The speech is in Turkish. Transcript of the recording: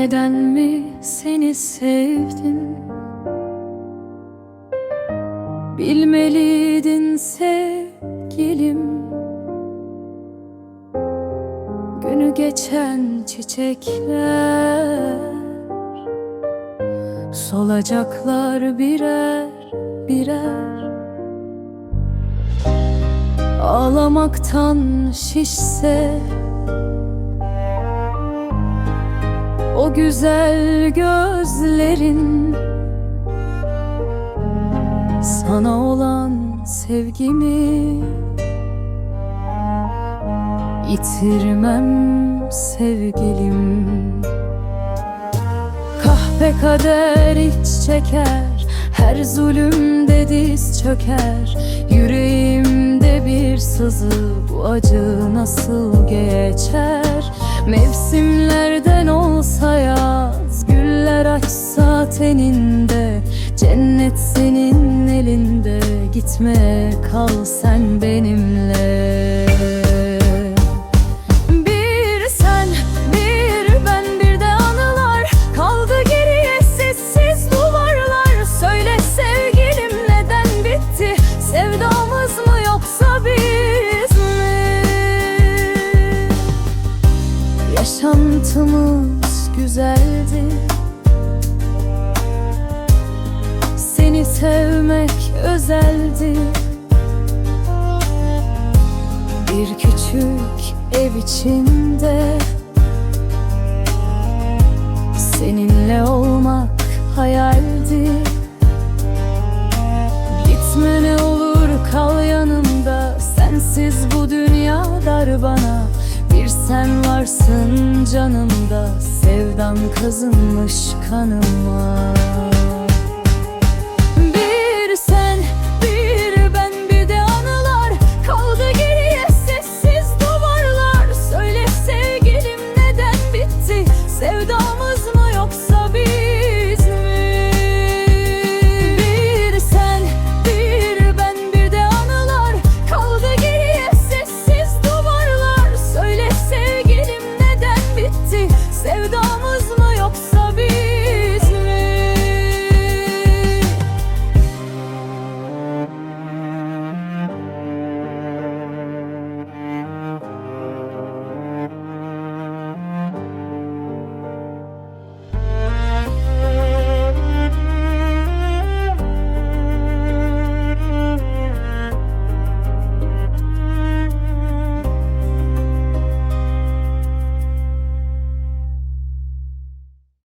Neden mi seni sevdim? Bilmeliydin sevgilim. Günü geçen çiçekler Solacaklar birer birer. Ağlamaktan şişse Güzel gözlerin. Sana olan sevgimi Yitirmem sevgilim. Kahpe kader iç çeker Her zulümde diz çöker. Yüreğimde bir sızı Bu acı nasıl geçer? Mevsimlerden teninde Cennet senin elinde. Gitme kal sen benimle. Bir sen, bir ben, bir de anılar. Kaldı geriye sessiz duvarlar. Söyle sevgilim neden bitti? Sevdamız mı yoksa biz mi? Yaşantımız güzeldi özeldi. Bir küçük ev içinde Seninle olmak hayaldi. Gitme ne olur kal yanımda. Sensiz bu dünya dar bana. Bir sen varsın canımda. Sevdan kazınmış kanıma